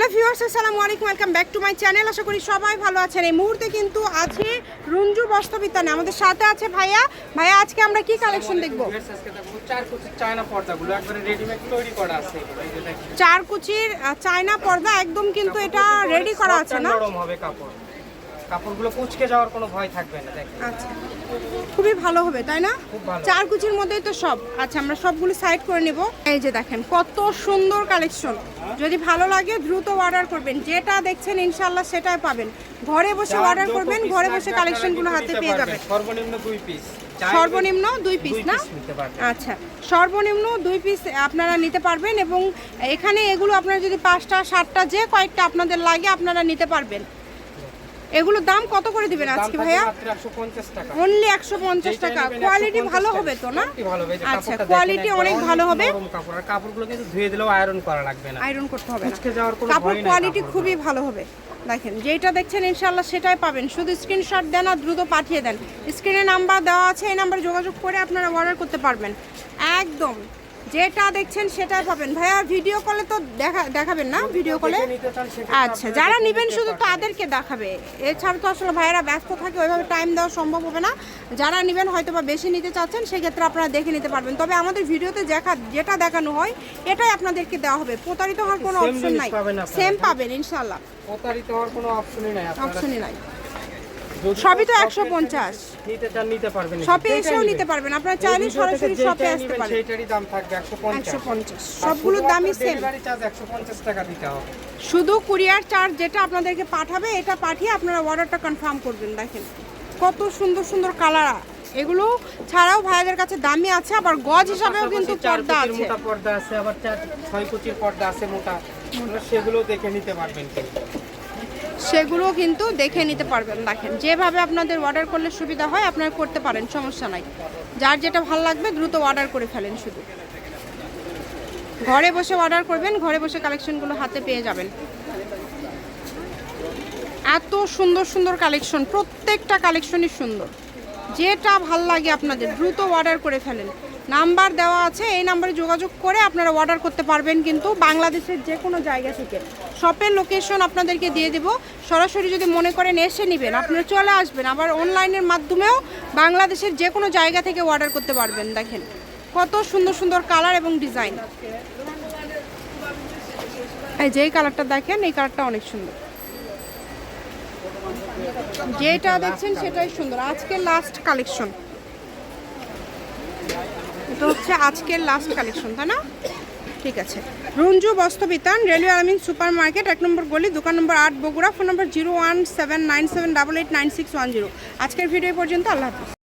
Hello viewers আসসালামু আলাইকুম welcome back to my channel. আশা করি সবাই ভালো আছেন। এই মুহূর্তে কিন্তু আছে রঞ্জু বস্ত্রবিতানে আমাদের সাথে আছে ভাইয়া। ভাইয়া আজকে আমরা কি কালেকশন দেখব? চার কুচির চায়না পর্দা একদম কিন্তু এটা রেডি করা আছে না? হবে কাপড়। কাপড়গুলো কুচকে যাওয়ার কোনো ভয় থাকবে না দেখেন। আচ্ছা। খুবই ভালো হবে তাই না? চার কুচির মধ্যেই তো সব। আচ্ছা আমরা সবগুলো সাইড করে নেব। এই যে দেখেন কত সুন্দর কালেকশন যদি ভালো লাগে দ্রুত অর্ডার করবেন। যেটা দেখছেন ইনশাল্লাহ সেটাই পাবেন। ঘরে বসে অর্ডার করবেন ঘরে বসে কালেকশনগুলো হাতে পেয়ে। যাবেন। সর্বনিম্ন দুই পিস সর্বনিম্ন দুই পিস না? আচ্ছা সর্বনিম্ন দুই পিস আপনারা নিতে পারবেন এবং এখানে এগুলো আপনারা যদি পাঁচটা সাতটা যে কয়েকটা আপনাদের লাগে আপনারা নিতে পারবেন। এগুলোর দাম কত করে দিবেন আজকে ভাইয়া? মাত্র 150 টাকা। অনলি একশো পঞ্চাশ টাকা। কোয়ালিটি ভালো হবে তো না? আচ্ছা, একবার অনেক ভালো হবে। আর কাপড়গুলো কিন্তু ধুয়ে দিলেও আয়রন করা লাগবে না। আয়রন করতে হবে কাপড় কোয়ালিটি খুবই ভালো হবে। দেখেন যেটা দেখছেন ইনশাল্লাহ সেটাই পাবেন। শুধু স্ক্রিনশট দেন আর দ্রুত পাঠিয়ে দেন। স্ক্রিনে নাম্বার দেওয়া আছে এই নাম্বারে যোগাযোগ করে আপনারা অর্ডার করতে পারবেন। একদম। যেটা দেখছেন সেটাই পাবেন। ভাইয়া ভিডিও কলে তো দেখা দেখাবেন না? ভিডিও কলে আচ্ছা যারা নেবেন শুধু তাদেরকে দেখাবে। এছাড়া তো আসলে ভাইয়েরা ব্যস্ত থাকে ওইভাবে টাইম দেওয়া সম্ভব হবে না। যারা নেবেন হয়তো বা বেশি নিতে চাচ্ছেন সেক্ষেত্রে আপনারা দেখে নিতে পারবেন। তবে আমাদের ভিডিওতে দেখা যেটা দেখানো হয় এটাই আপনাদেরকে দেওয়া হবে। প্রতারিত হওয়ার কোনো অপশন নাই। সেম পাবেন ইনশাল্লাহ প্রতারিত হওয়ার কোনো অপশনই নাই অপশনই নাই। সবই তো একশো পঞ্চাশ। নিতে চান নিতে পারবেন শপে এসেও নিতে পারবেন। আপনারা চাইলে সরাসরি শপে আসতে পারেন সেইটারই দাম থাকবে একশো পঞ্চাশ। সবগুলোর দামই সেম টাকা দিতে হবে। শুধু কুরিয়ার চার্জ যেটা আপনাদেরকে পাঠাবে এটা পাঠিয়ে আপনারা অর্ডারটা কনফার্ম করবেন দেখেন। কত সুন্দর সুন্দর কালার এগুলো ছাড়াও ভাইদের কাছে দামি আছে আবার গজ হিসাবেও কিন্তু চার পর্দা আছে। মোটা পর্দা আছে আবার চার ছয় কুচির পর্দা আছে মোটা। সেগুলো দেখে নিতে পারবেন কিন্তু সেগুলো কিন্তু দেখে নিতে পারবেন। দেখেন, যেভাবে আপনাদের অর্ডার করলে সুবিধা হয়, আপনারা করতে পারেন, সমস্যা নাই। যার যেটা ভালো লাগবে, দ্রুত অর্ডার করে ফেলেন শুধু। ঘরে বসে অর্ডার করবেন, ঘরে বসে কালেকশনগুলো হাতে পেয়ে যাবেন। এত সুন্দর সুন্দর কালেকশন প্রত্যেকটা কালেকশনই সুন্দর। যেটা ভালো লাগে আপনাদের, দ্রুত অর্ডার করে ফেলেন। নাম্বার দেওয়া আছে, এই নাম্বারে যোগাযোগ করে আপনারা অর্ডার করতে পারবেন কিন্তু বাংলাদেশের যে কোনো জায়গা থেকে। শপের লোকেশন আপনাদেরকে দিয়ে দেব। সরাসরি যদি মনে করেন এসে নেবেন আপনারা চলে আসবেন। আবার অনলাইনের মাধ্যমেও বাংলাদেশের যে কোনো জায়গা থেকে অর্ডার করতে পারবেন। দেখেন, কত সুন্দর সুন্দর কালার এবং ডিজাইন এই যে কালারটা দেখেন, এই কালারটা অনেক সুন্দর। যেটা দেখছেন সেটাই সুন্দর। আজকে লাস্ট কালেকশন এটা হচ্ছে আজকের লাস্ট কালেকশন তাই না? ঠিক আছে। Ranju Bastrabitan, railway Almin super market এক নম্বর গলি, দোকান নম্বর আট, Bogura, phone number zero one seven nine seven double eight nine six one zero. আজকের ভিডিও পর্যন্ত, আল্লাহ হাফিজ।